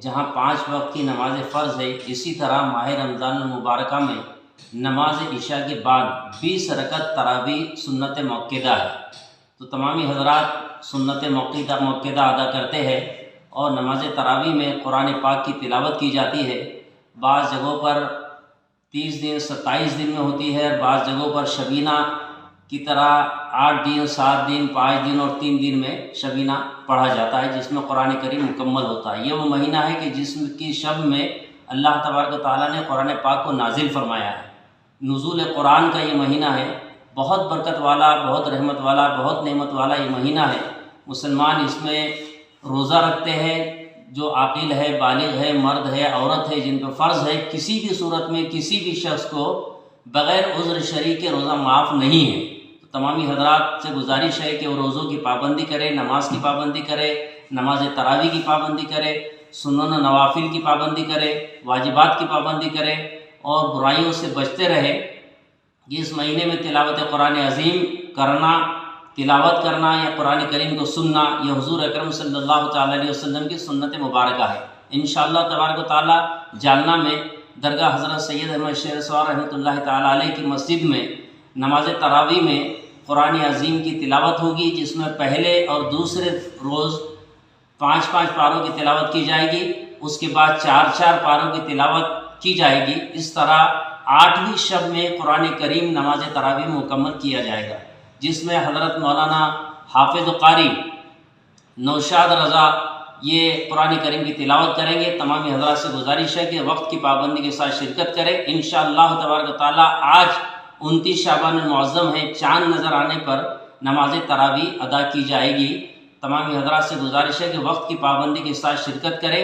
جہاں پانچ وقت کی نماز فرض ہے، اسی طرح ماہ رمضان المبارکہ میں نماز عشاء کے بعد بیس رکت تراوی سنت موقعہ ہے۔ تو تمامی حضرات سنت موقعہ موقعہ ادا کرتے ہیں اور نماز تراوی میں قرآن پاک کی تلاوت کی جاتی ہے۔ بعض جگہوں پر تیس دن، ستائیس دن میں ہوتی ہے، بعض جگہوں پر شبینہ کی طرح آٹھ دن، سات دن، پانچ دن اور تین دن میں شبینہ پڑھا جاتا ہے، جس میں قرآن کریم مکمل ہوتا ہے۔ یہ وہ مہینہ ہے کہ جس کی شب میں اللہ تبارک و تعالیٰ نے قرآن پاک کو نازل فرمایا ہے۔ نزول قرآن کا یہ مہینہ ہے۔ بہت برکت والا، بہت رحمت والا، بہت نعمت والا یہ مہینہ ہے۔ مسلمان اس میں روزہ رکھتے ہیں۔ جو عاقل ہے، بالغ ہے، مرد ہے، عورت ہے، جن پہ فرض ہے، کسی بھی صورت میں کسی بھی شخص کو بغیر عذر شریع کے روزہ معاف نہیں ہے۔ تمامی حضرات سے گزارش ہے کہ وہ روزوں کی پابندی کرے، نماز کی پابندی کرے، نماز تراوی کی پابندی کرے، سنن و نوافل کی پابندی کرے، واجبات کی پابندی کرے اور برائیوں سے بچتے رہے۔ اس مہینے میں تلاوت قرآن عظیم کرنا، تلاوت کرنا یا قرآن کریم کو سننا، یہ حضور اکرم صلی اللہ تعالیٰ علیہ وسلم کی سنت مبارکہ ہے۔ انشاءاللہ تبارک و تعالیٰ جالنا میں درگاہ حضرت سید احمد شیر سوار رحمۃ اللہ تعالیٰ علیہ کی مسجد میں، نماز تراوی میں قرآن عظیم کی تلاوت ہوگی، جس میں پہلے اور دوسرے روز پانچ پانچ پاروں کی تلاوت کی جائے گی، اس کے بعد چار چار پاروں کی تلاوت کی جائے گی۔ اس طرح آٹھویں شب میں قرآن کریم نماز تراویح مکمل کیا جائے گا، جس میں حضرت مولانا حافظ قاری، نوشاد رضا یہ قرآن کریم کی تلاوت کریں گے۔ تمامی حضرات سے گزارش ہے کہ وقت کی پابندی کے ساتھ شرکت کریں۔ انشاءاللہ تبارک تعالی آج انتیس شعبان المعظم ہے چاند نظر آنے پر نماز تراوی ادا کی جائے گی۔ تمام حضرات سے گزارش ہے کہ وقت کی پابندی کے ساتھ شرکت کرے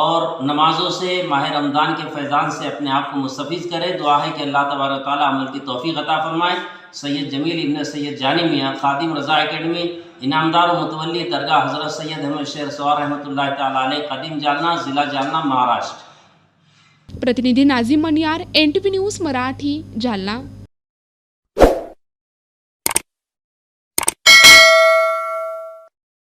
اور نمازوں سے ماہ رمضان کے فیضان سے اپنے آپ کو مستفیض کرے دعا ہے کہ اللہ تبارک تعالیٰ عمل کی توفیق عطا فرمائے۔ سید جمیل ابن سید جانی میاں، خادم رضا اکیڈمی، انعامدار و متولی درگاہ حضرت سید احمد شیر سوار رحمۃ اللہ تعالیٰ علیہ، قدیم جالنا، ضلع Jalna, Maharashtra. پرتنی Nazi Maniyar N T P news, Marathi, Jalna.